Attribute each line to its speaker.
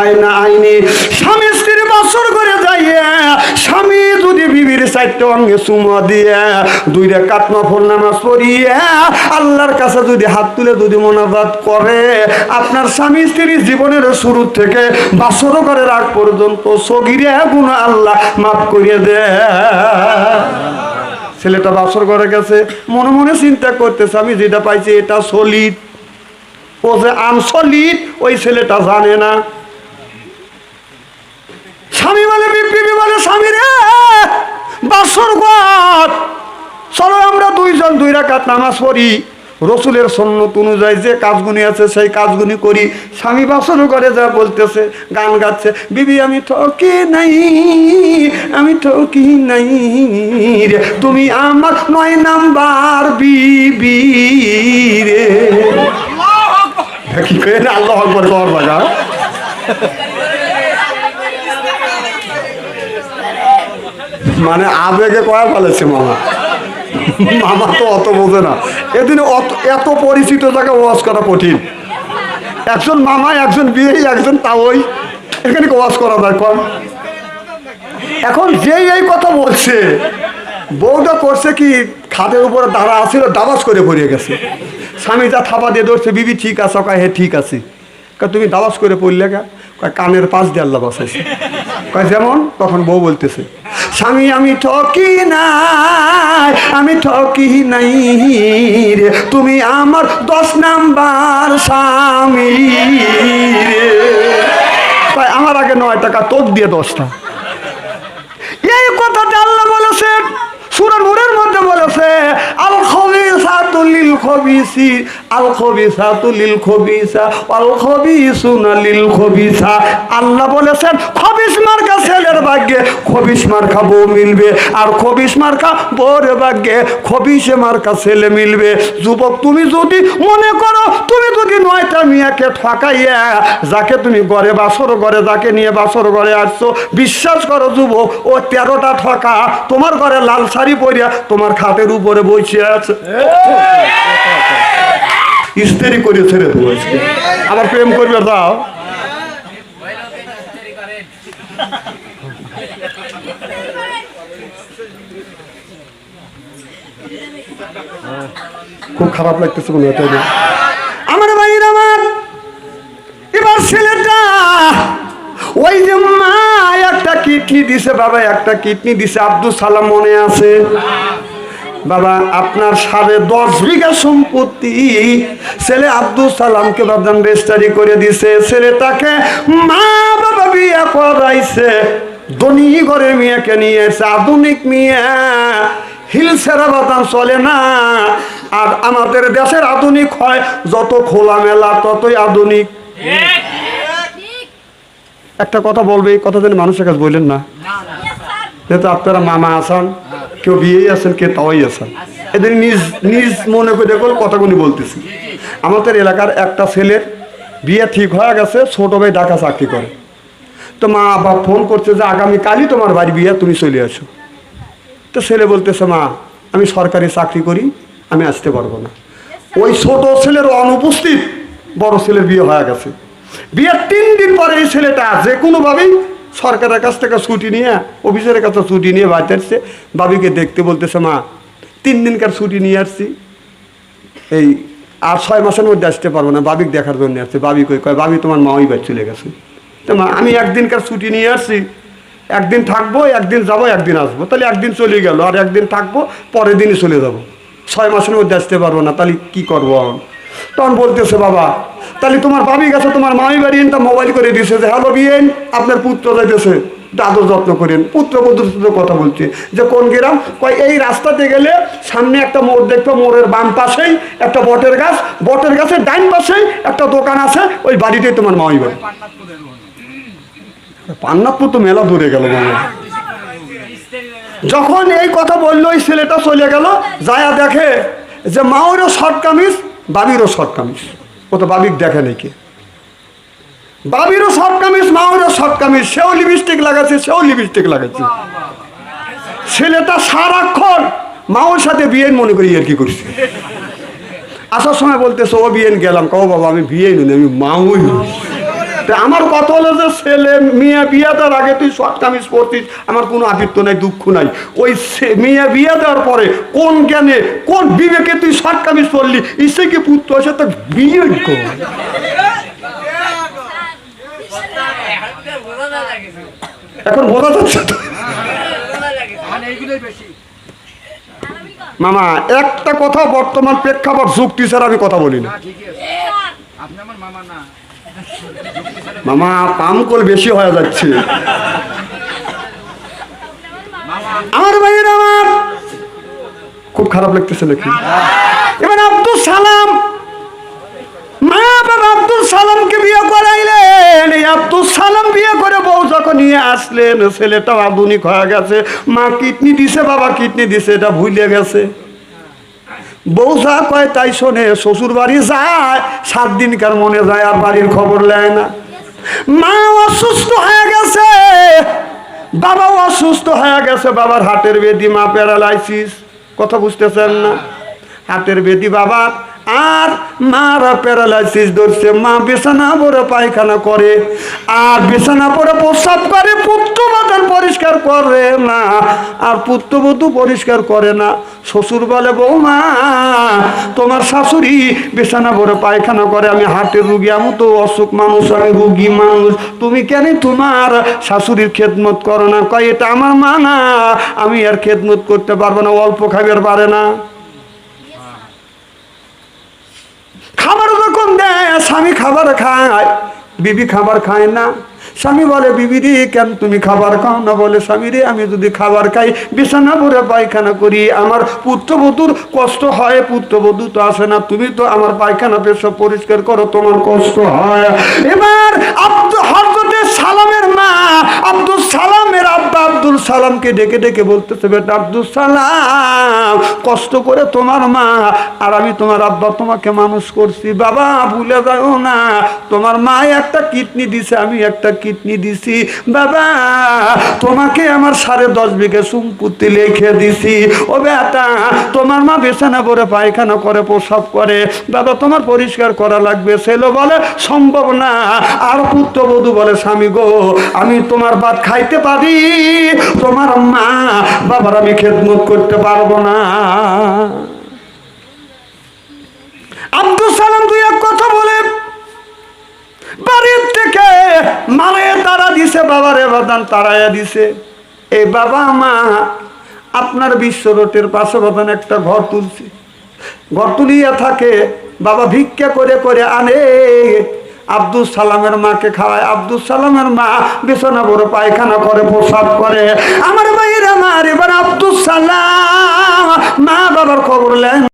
Speaker 1: আয়না আইনি স্বামী স্ত্রীর বছর করে যাইয়ে, স্বামী যদি বিবির চারটে অঙ্গে দিয়ে, দুই নামাজ পড়িয়ে, আল্লাহর কাছে যদি হাত তুলে যদি করে, আপনার স্বামী স্ত্রীর জীবনের শুরু থেকে বাসর করে রাগ পর্যন্ত সগিরে গুণ আল্লাহ মাফ করিয়ে দেয় ছেলেটা বাসর করে গেছে, মনে মনে চিন্তা করতেছে, আমি যেটা পাইছি এটা সলিড ও যে আনসলিড ওই ছেলেটা জানে না স্বামী বলে বিপ্লবী বলে স্বামী রে বাসর ঘর চলো আমরা দুইজন দুই রাকাত নামাজ পড়ি, রসুলের সন্ন্যত অনুযায়ী যে কাজগুনি আছে সেই কাজগুনি করি। স্বামী বাসর করে যা বলতেছে, গান গাচ্ছে, বিবি, আমি ঠকি নাই, আমি ঠকি নাই রে। তুমি আমার নয় নাম্বার বিবি রে। কি আল্লাহ বাজা মানে আবেগে কয়া ফেলেছে মামা? মামা তো অত বোঝে না। এদিনে অত এত পরিচিত জায়গা ওয়াজ করা কঠিন। একজন মামা, একজন বিয়ে, একজন তাওই, এখানে ওয়াজ করা যায় কম এখন যেই এই কথা বলছে, বউটা করছে কি, খাদের উপরে দাঁড়া আছিল দাবাস করে পড়িয়ে গেছে। স্বামী যা থাপা দিয়ে ধরছে, বিবি, ঠিক আছে? কয় হ্যাঁ ঠিক আছে। কয়, তুমি দাবাস করে পড়লে গা কয়, কানের পাশ দিয়ে আল্লাহ বসাইছে। কয়, যেমন? তখন বউ বলতেছে স্বামী, আমি ঠকি নাই, আমি ঠকি নাই রে। তুমি আমার দশ নাম্বার স্বামী রে। আমার আগে নয় টাকা তোক দিয়ে দশটা। এই কথাটা আল্লাহ বলেছেন সূরা নূরের মধ্যে বলেছে আল খবিসাতু লিল খবিসি আল খবিসাতু লিল খবিসা আল খবিসুনা লিল খবিসা আল্লাহ বলেছেন, খবিস ছেলের ভাগ্যে খবিস মার্কা বউ মিলবে আর খবিস মার্কা বউর ভাগ্যে খবিসে মার্কা ছেলে মিলবে। যুবক তুমি যদি মনে করো তুমি যদি নয়টা মেয়েকে ঠকাইয়া যাকে তুমি ঘরে বাসর ঘরে যাকে নিয়ে বাসর ঘরে আসছো বিশ্বাস করো যুবক ও তেরোটা ঠকা তোমার ঘরে লাল শাড়ি পরিয়া তোমার খাটের উপরে বসে আছে। স্ত্রী করে ছেড়ে দেবো আবার প্রেম করবে দাও। খুব খারাপ লাগতেছে মনে হয় আমার ভাইয়ের আমার, এবার ছেলেটা, ওই যে মা, একটা কিডনি দিছে, বাবা, একটা কিডনি দিছে, আব্দুল সালাম মনে আছে? বাবা, আপনার সাড়ে দশ বিঘা সম্পত্তি, ছেলে আব্দুল সালামকে বাদাম রেজিস্টারি করে দিছে, ছেলেটাকে মা বাবা বিয়ে করাইছে। ধনী ঘরের মেয়েকে নিয়ে এসে আধুনিক মেয়ে। হিল সেরা বাদাম চলে না। আর আমাদের দেশের আধুনিক হয়, যত খোলামেলা ততই আধুনিক। একটা কথা বলবে, এই কথা যেন মানুষের কাছে বললেন না। যেহেতু আপনারা মামা আসান, কেউ বিয়েই আছেন কে তাওয়াই আছেন। এদের নিজ নিজ মনে করে দেখুন কথাগুলি বলতেছি। আমাদের এলাকার একটা ছেলের বিয়ে ঠিক হয়ে গেছে, ছোট ভাই ঢাকা চাকরি করে। তো মা বাপ ফোন করছে যে আগামীকালই তোমার বাড়ি বিয়ে, তুমি চলে আসো। তো ছেলে বলতেছে, মা, আমি সরকারি চাকরি করি, আমি আসতে পারব না। ওই ছোট ছেলের অনুপস্থিত বড় ছেলের বিয়ে হয়ে গেছে। বিয়ের তিন দিন পরে এই ছেলেটা যে কোনোভাবেই সরকারের কাছ থেকে ছুটি নিয়ে, অফিসের কাছে ছুটি নিয়ে বাড়িতে আসছে। বাবিকে দেখতে বলতেছে, মা, তিন দিনকার ছুটি নিয়ে আসছি। এই আর ছয় মাসের মধ্যে আসতে পারব না, বাবিক দেখার জন্য আসছে। বাবি কই, কয়, বাবি, তোমার মা ওই বাড়ি চলে গেছে। আমি একদিনকার ছুটি নিয়ে আসছি। একদিন থাকব, একদিন যাব, একদিন আসব। তাহলে একদিন চলে গেল, আর একদিন থাকব, পরের দিনই চলে যাব। ছয় মাসের মধ্যে আসতে পারব না, তাহলে কি করব এখন? তখন বলতেছে, বাবা, তাহলে তোমার বাবি গেছে, তোমার মামি বাড়ি তা মোবাইল করে দিয়েছে যে, হ্যালো বিয়েন আপনার পুত্র যাইতেছে। দাদর যত্ন করেন। পুত্র পদ্ধতিতে কথা বলছে যে, কোন গ্রাম? কয়, এই রাস্তাতে গেলে সামনে একটা মোড় দেখবে, মোড়ের বাম পাশেই একটা বটের গাছ, বটের গাছের ডাইন পাশেই একটা দোকান আছে, ওই বাড়িতেই তোমার মামি বাড়ি। পান্নাপুর তো মেলা দূরে গেল যখন এই কথা বলল ওই ছেলেটা চলে গেল, যায়া দেখে যে মাওরও শর্ট কামিজ, বাবিরও শর্ট কামিজ। ও তো বাবিক দেখে নাকি বাবিরও শর্ট কামিজ, মাওরও শর্ট কামিজ, সেও লিপস্টিক লাগাচ্ছে, সেও লিপস্টিক লাগাচ্ছে। ছেলেটা সারাক্ষণ মাওর সাথে বিয়ের মনে করি আর কি করছে। আসার সময় বলতেছে, ও বিয়েন গেলাম। কও বাবা, আমি বিয়ে নুন আমি মাউই আমার কথা হলো যে ছেলে মেয়ে বিয়ে দেওয়ার আগে তুই শর্ট কামিজ আমার কোনো আদিত্য নাই, দুঃখ নাই। ওই মেয়ে বিয়ে দেওয়ার পরে কোন জ্ঞানে, কোন বিবেকে তুই শর্ট কামিজ পরলি ইসে কি পুত্র আসে তো বিয়ে এখন বোঝা যাচ্ছে মামা, একটা কথা বর্তমান প্রেক্ষাপট যুক্তি ছাড়া আমি কথা বলি না।
Speaker 2: আপনি আমার মামা না।
Speaker 1: মামা পামকল বেশি হয়ে যাচ্ছে। আমার ভাইয়ের আমার খুব খারাপ লাগতেছে নাকি? এবার আব্দুল সালাম। মা আব্দুল সালামকে বিয়ে করাইলেন। এই আব্দুল সালাম বিয়ে করে বউ যখন নিয়ে আসলেন, ছেলেটাও আধুনিক হয়ে গেছে। মা কিডনি দিছে, বাবা কিডনি দিছে, এটা ভুলে গেছে। বউ যা কয় তাই শোনে শ্বশুর বাড়ি যায়, সাত দিনকার মনে যায় আর বাড়ির খবর নেয় না। মা অসুস্থ হয়ে গেছে বাবা অসুস্থ হয়ে গেছে, বাবার হাটের বেদি, মা প্যারালাইসিস, কথা বুঝতেছেন না? হাতের বেদি বাবার আর মারা প্যারালাইসিস ধরছে, মা বিছানা পরে পায়খানা করে, আর বিছানা পরে প্রস্রাব করে, পুত্র পুত্রবাদন পরিষ্কার করে না, আর পুত্রবধূ পরিষ্কার করে না। শ্বশুর বলে, বৌমা, তোমার শাশুড়ি বিছানা ভরে পায়খানা করে, আমি হাটের রুগী, আমি তো অসুখ মানুষ, আমি রুগী মানুষ, তুমি কেন তোমার শাশুড়ির খেদমত করো না? কয়, এটা আমার মা না আমি আর খেদমত করতে পারব না, অল্প খাবার পারে না খাবার যখন দেয় স্বামী খাবার খায় বিবি খাবার খায় না। স্বামী বলে, বিবি রে, কেন তুমি খাবার খাও না? বলে, স্বামী রে, আমি যদি খাবার খাই, বিছানা ভরে পায়খানা করি। আমার পুত্রবধূর কষ্ট হয়, পুত্রবধূ তো আসে না। তুমি তো আমার পায়খানা পেশ পরিষ্কার করো, তোমার কষ্ট হয়। এবার সালামের মা আব্দুল সালামের আব্বা আব্দুল সালামকে ডেকে ডেকে বলতেছে, বেটা আব্দুল সালাম, কষ্ট করে তোমার মা আর আমি তোমার আব্বা তোমাকে মানুষ করছি। বাবা, ভুলে যাও না, তোমার মা একটা কিডনি দিছে, আমি একটা কিডনি দিছি। বাবা, তোমাকে আমার সাড়ে দশ বিঘে সম্পত্তি লিখে দিছি। ও বেটা, তোমার মা বিছানা পরে পায়খানা করে, প্রসাব করে। বাবা, তোমার পরিষ্কার করা লাগবে। ছেলে বলে, সম্ভব না। আর পুত্রবধূ বলে, স্বামী গো, আমি তোমার ভাত খাইতে পারি, তোমার মা বাবার আমি খেদমত করতে পারব না। আব্দুল সালাম দুই এক কথা বলে, বাড়ির থেকে মারে তারা দিছে, বাবারে বাদান তারাইয়া দিছে। এই বাবা মা, আপনার বিশ্ব রোটের পাশে বাদান একটা ঘর তুলছে। ঘর তুলিয়া থাকে, বাবা ভিক্ষা করে করে আনে। আব্দুল সালামের মাকে খাওয়ায়। আব্দুল সালামের মা বিছানা বড় পায়খানা করে, প্রসাব করে। আমার ভাইয়ের আমার এবার আব্দুল সালাম। মা বাবার খবর নেন